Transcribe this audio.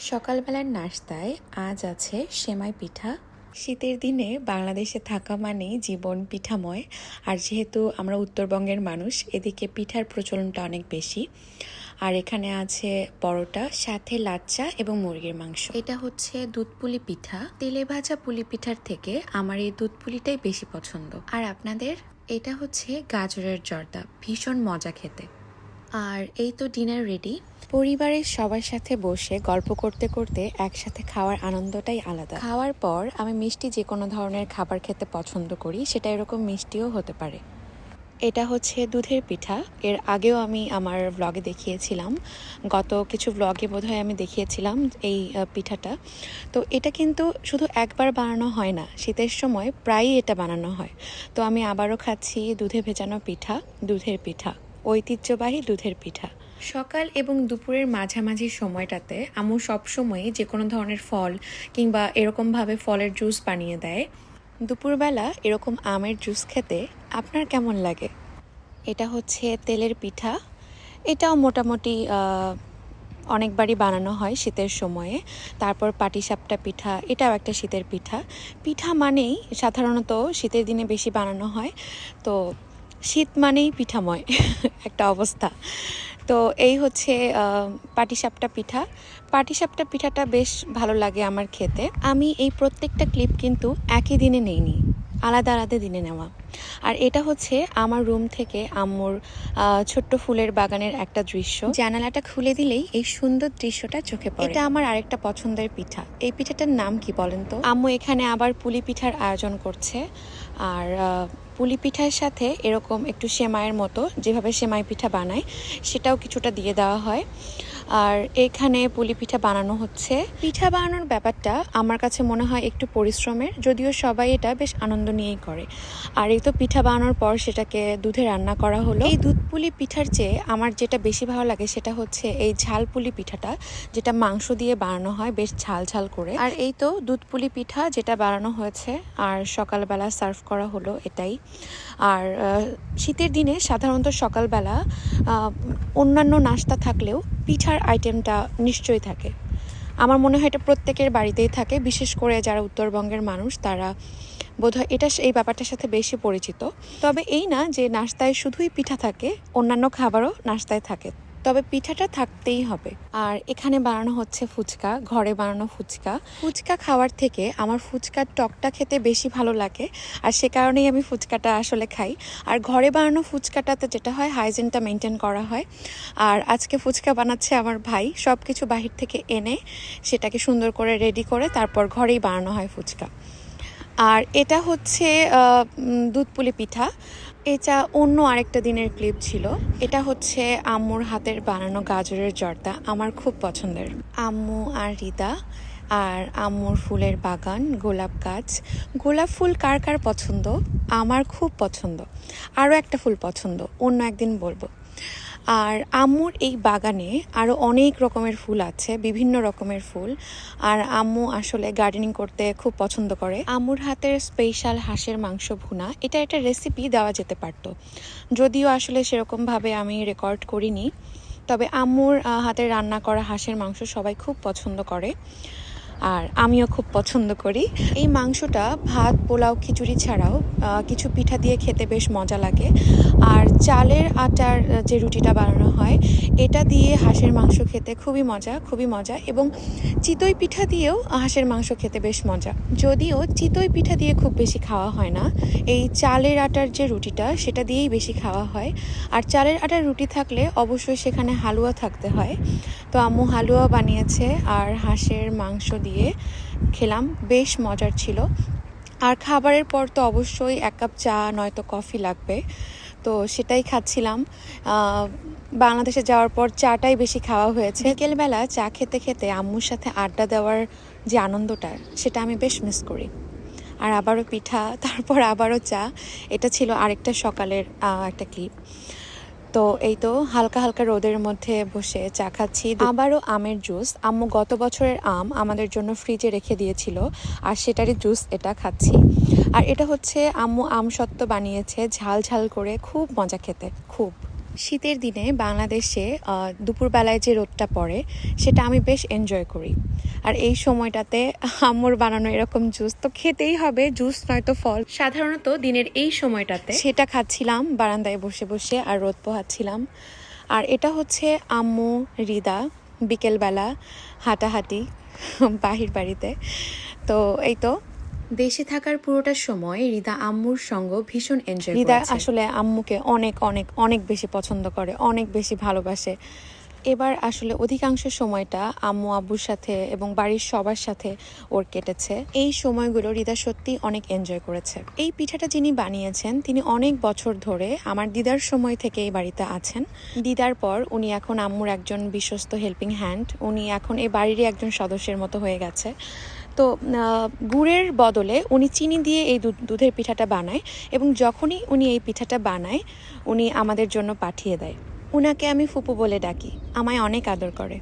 সকালবেলার নাস্তায় আজ আছে সেমাই পিঠা। শীতের দিনে বাংলাদেশে থাকা মানেই জীবন পিঠাময়। আর যেহেতু আমরা উত্তরবঙ্গের মানুষ, এদিকে পিঠার প্রচলনটা অনেক বেশি। আর এখানে আছে পরোটা, সাথে লাচ্চা এবং মুরগির মাংস। এটা হচ্ছে দুধ পুলি পিঠা। তেলে ভাজা পুলি পিঠার থেকে আমার এই দুধ পুলিটাই বেশি পছন্দ। আর আপনাদের, এটা হচ্ছে গাজরের জর্দা। ভীষণ মজা খেতে। আর এই তো ডিনার রেডি পরিবারের সবার সাথে বসে গল্প করতে করতে একসাথে খাওয়ার আনন্দটাই আলাদা। খাওয়ার পর আমি মিষ্টি যে কোনো ধরনের খাবার খেতে পছন্দ করি, সেটা এরকম মিষ্টিও হতে পারে। এটা হচ্ছে দুধের পিঠা। এর আগেও আমি আমার ব্লগে দেখিয়েছিলাম। গত কিছু ব্লগে বোধহয় আমি দেখিয়েছিলাম এই পিঠাটা। তো এটা কিন্তু শুধু একবার বানানো হয় না, শীতের সময় প্রায়ই এটা বানানো হয়। তো আমি আবারও খাচ্ছি দুধে ভেজানো পিঠা, দুধের পিঠা। ঐতিহ্যবাহী দুধের পিঠা। সকাল এবং দুপুরের মাঝামাঝি সময়টাতে আম্মু সবসময়ই যে কোনো ধরনের ফল কিংবা এরকমভাবে ফলের জুস বানিয়ে দেয়। দুপুরবেলা এরকম আমের জুস খেতে আপনার কেমন লাগে? এটা হচ্ছে তেলের পিঠা। এটাও মোটামুটি অনেকবারই বানানো হয় শীতের সময়ে। তারপর পাটিসাপটা পিঠা এটাও একটা শীতের পিঠা। পিঠা মানেই সাধারণত শীতের দিনে বেশি বানানো হয়। তো শীত মানেই পিঠাময়, একটা অবস্থা। তো এই হচ্ছে পাটিসাপটা পিঠা। পাটিসাপটা পিঠাটা বেশ ভালো লাগে আমার খেতে। আমি এই প্রত্যেকটা ক্লিপ কিন্তু একই দিনে নেইনি, আলাদা আলাদা দিনে নেওয়া। আর এটা হচ্ছে আমার রুম থেকে আম্মুর ছোট্ট ফুলের বাগানের একটা দৃশ্য। জানালাটা খুলে দিলেই এই সুন্দর দৃশ্যটা চোখে পড়ে। এটা আমার আরেকটা পছন্দের পিঠা। এই পিঠাটার নাম কি বলেন তো? আম্মু এখানে আবার পুলি পিঠার আয়োজন করছে। আর পুলি পিঠার সাথে এরকম একটু সেমাইয়ের মতো যেভাবে সেমাই পিঠা বানায়, সেটাও কিছুটা দিয়ে দেওয়া হয়। আর এখানে পুলি পিঠা বানানো হচ্ছে। পিঠা বানানোর ব্যাপারটা আমার কাছে মনে হয় একটু পরিশ্রমের, যদিও সবাই এটা বেশ আনন্দ নিয়েই করে। আর এই তো পিঠা বানানোর পর সেটাকে দুধে রান্না করা হলো। এই দুধ পুলি পিঠার চেয়ে আমার যেটা বেশি ভালো লাগে সেটা হচ্ছে এই ঝাল পুলি পিঠাটা, যেটা মাংস দিয়ে বানানো হয় বেশ ঝাল ঝাল করে। আর এই তো দুধ পুলি পিঠা যেটা বানানো হয়েছে, আর সকালবেলা সার্ভ করা হলো এটাই। আর শীতের দিনে সাধারণত সকালবেলা অন্যান্য নাস্তা থাকলেও পিঠার আইটেমটা নিশ্চয়ই থাকে। আমার মনে হয় এটা প্রত্যেকের বাড়িতেই থাকে, বিশেষ করে যারা উত্তরবঙ্গের মানুষ, তারা বোধহয় এটা এই ব্যাপারটার সাথে বেশি পরিচিত। তবে এই না যে নাস্তায় শুধুই পিঠা থাকে, অন্যান্য খাবারও নাস্তায় থাকে। তবে পিঠাটা থাকতেই হবে। আর এখানে বানানো হচ্ছে ফুচকা, ঘরে বানানো ফুচকা। ফুচকা খাওয়ার থেকে আমার ফুচকার টকটা খেতে বেশি ভালো লাগে, আর সে কারণেই আমি ফুচকাটা আসলে খাই। আর ঘরে বানানো ফুচকাটাতে যেটা হয়, হাইজিনটা মেনটেন করা হয়। আর আজকে ফুচকা বানাচ্ছে আমার ভাই সব কিছু বাহির থেকে এনে সেটাকে সুন্দর করে রেডি করে তারপর ঘরেই বানানো হয় ফুচকা। আর এটা হচ্ছে দুধ পুলি পিঠা। এটা অন্য আরেকটা দিনের ক্লিপ ছিল। এটা হচ্ছে আম্মুর হাতের বানানো গাজরের জর্দা, আমার খুব পছন্দের। আম্মু আর রিদা আর আম্মুর ফুলের বাগান, গোলাপ গাছ। গোলাপ ফুল কার কার পছন্দ? আমার খুব পছন্দ। আরও একটা ফুল পছন্দ, অন্য একদিন বলব। আর আম্মুর এই বাগানে আরও অনেক রকমের ফুল আছে, বিভিন্ন রকমের ফুল। আর আম্মু আসলে গার্ডেনিং করতে খুব পছন্দ করে। আম্মুর হাতের স্পেশাল হাঁসের মাংস ভুনা, এটা একটা রেসিপি দেওয়া যেতে পারতো। যদিও আসলে সেরকমভাবে আমি রেকর্ড করিনি, তবে আম্মুর হাতের রান্না করা হাঁসের মাংস সবাই খুব পছন্দ করে। আর আমিও খুব পছন্দ করি। এই মাংসটা ভাত, পোলাও, খিচুড়ি ছাড়াও কিছু পিঠা দিয়ে খেতে বেশ মজা লাগে। আর চালের আটার যে রুটিটা বানানো হয়, এটা দিয়ে হাঁসের মাংস খেতে খুবই মজা খুবই মজা এবং চিতই পিঠা দিয়েও হাঁসের মাংস খেতে বেশ মজা। যদিও চিতই পিঠা দিয়ে খুব বেশি খাওয়া হয় না, এই চালের আটার যে রুটিটা সেটা দিয়েই বেশি খাওয়া হয়। আর চালের আটার রুটি থাকলে অবশ্যই সেখানে হালুয়া থাকতে হয়। তো আম্মু হালুয়া বানিয়েছে আর হাঁসের মাংস দিয়ে খেলাম, বেশ মজার ছিল। আর খাবারের পর তো অবশ্যই এক কাপ চা, নয়তো কফি লাগবে। তো সেটাই খাচ্ছিলাম। বাংলাদেশে যাওয়ার পর চাটাই বেশি খাওয়া হয়েছে। বিকেলবেলা চা খেতে খেতে আম্মুর সাথে আড্ডা দেওয়ার যে আনন্দটা, সেটা আমি বেশ মিস করি। আর আবারও পিঠা, তারপর আবারও চা। এটা ছিল আরেকটা সকালের একটা ক্লিপ তো এই তো হালকা হালকা রোদের মধ্যে বসে চা খাচ্ছি। আবারও আমের জুস। আম্মু গত বছরের আম আমাদের জন্য ফ্রিজে রেখে দিয়েছিল, আর সেটারই জুস এটা খাচ্ছি। আর এটা হচ্ছে আম্মু আম সত্ত্ব বানিয়েছে, ঝাল ঝাল করে, খুব মজা খেতে, খুব। শীতের দিনে বাংলাদেশে দুপুরবেলায় যে রোদটা পড়ে, সেটা আমি বেশ এনজয় করি। আর এই সময়টাতে আম্মুর বানানো এরকম জুস তো খেতেই হবে জুস নয়তো ফল। সাধারণত দিনের এই সময়টাতে সেটা খাচ্ছিলাম, বারান্দায় বসে বসে আর রোদ পোহাচ্ছিলাম। আর এটা হচ্ছে আম্মু, রিদা, বিকেলবেলা হাঁটাহাঁটি, বাহির বাড়িতে। তো এই তো দেশে থাকার পুরোটা সময় রিদা আম্মুর সঙ্গ ভীষণ এনজয় রিদা আসলে আম্মুকে অনেক অনেক অনেক বেশি পছন্দ করে অনেক বেশি ভালোবাসে। এবার আসলে অধিকাংশ সময়টা আম্মু আব্বুর সাথে এবং বাড়ির সবার সাথে ওর কেটেছে। এই সময়গুলো রিদা সত্যি অনেক এনজয় করেছে। এই পিঠাটা যিনি বানিয়েছেন তিনি অনেক বছর ধরে আমার দিদার সময় থেকে এই বাড়িতে আছেন। দিদার পর উনি এখন আম্মুর একজন বিশ্বস্ত হেল্পিং হ্যান্ড উনি এখন এই বাড়িরই একজন সদস্যের মতো হয়ে গেছে। তো গুড়ের বদলে উনি চিনি দিয়ে এই দুধ- দুধের পিঠাটা বানায় এবং যখনই উনি এই পিঠাটা বানায়, উনি আমাদের জন্য পাঠিয়ে দেয়। উনাকে আমি ফুপু বলে ডাকি। আমায় অনেক আদর করে।